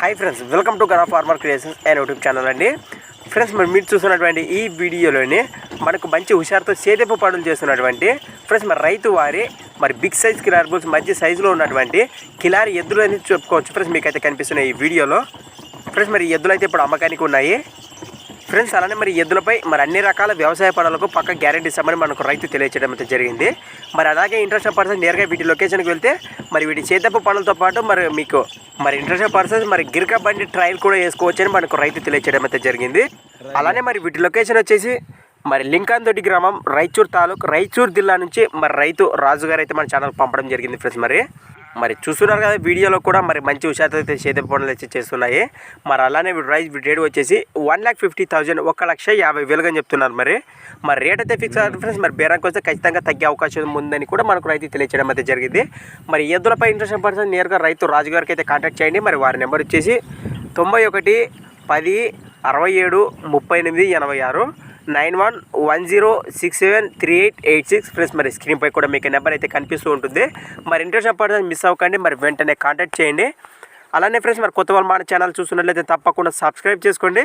Hi friends welcome to Gana farmer creations and YouTube channel అండి. Friends మరి మీరు చూస్తున్నటువంటి ఈ వీడియోలోని మనకు మంచి హుషారుతో సేదెప్పు పనులు చేస్తున్నటువంటి ఫ్రెండ్స్ మరి రైతు వారి మరి బిగ్ సైజ్ కిలారి బుల్స్ మంచి సైజులో ఉన్నటువంటి కిలారి ఎద్దులు అనేది చెప్పుకోవచ్చు. ఫ్రెండ్స్ మీకైతే కనిపిస్తున్నాయి ఈ వీడియోలో. ఫ్రెండ్స్ మరి ఎద్దులు అయితే ఇప్పుడు అమ్మకానికి ఉన్నాయి. ఫ్రెండ్స్ అలానే మరి ఎద్దులపై మరి అన్ని రకాల వ్యవసాయ పనులకు పక్క గ్యారెంటీ ఇస్తామని మనకు రైతు తెలియచేయడం అయితే జరిగింది. మరి అలాగే ఇంట్రెస్ట్ పర్సన్ నేరుగా వీటి లొకేషన్కి వెళ్తే మరి వీటి చేతపు పనులతో పాటు మరి మీకు మరి ఇంట్రెస్ట్ పర్సన్స్ మరి గిరికా బండి ట్రయల్ కూడా వేసుకోవచ్చని మనకు రైతు తెలియచేయడం అయితే జరిగింది. అలానే మరి వీటి లొకేషన్ వచ్చేసి మరి లింకాన్దొడ్డి గ్రామం రైచూర్ తాలూకు రైచూర్ జిల్లా నుంచి మరి రైతు రాజు గారు అయితే మన ఛానల్ పంపడం జరిగింది ఫ్రెండ్స్ మరి. మరి చూస్తున్నారు కదా వీడియోలో కూడా మరి మంచి హుషారుతో అయితే చేతి పనులు అయితే చేస్తున్నాయి. మరి అలానే వీడి రైస్ రేట్ వచ్చేసి వన్ ల్యాక్ ఫిఫ్టీ థౌజండ్ ఒక లక్ష యాభై వేలుగా అని చెప్తున్నారు మరి. మరి రేట్ అయితే ఫిక్స్ ఫ్రెండ్స్ మరి బేరానికి వస్తే ఖచ్చితంగా తగ్గే అవకాశం ఉందని కూడా మనకు రైతు తెలియచేయడం అయితే జరిగింది. మరి ఎద్దులపై ఇంట్రెస్ట్ పర్సన్ నేరుగా రైతు రాజు గారికి అయితే కాంటాక్ట్ చేయండి. మరి వారి నెంబర్ వచ్చేసి తొంభై ఒకటి పది అరవై ఏడు ముప్పై ఎనిమిది ఎనభై ఆరు. Nine one one zero six seven three eight eight six. Friends మరి స్క్రీన్పై కూడా మీకు నెంబర్ అయితే కనిపిస్తూ ఉంటుంది. మరి ఇంట్రెస్ట్ పడుతుంది మిస్ అవ్వకండి మరి వెంటనే కాంటాక్ట్ చేయండి. అలానే ఫ్రెండ్స్ మరి కొత్త వాళ్ళు మన ఛానల్ చూస్తున్నట్లయితే తప్పకుండా సబ్స్క్రైబ్ చేసుకోండి.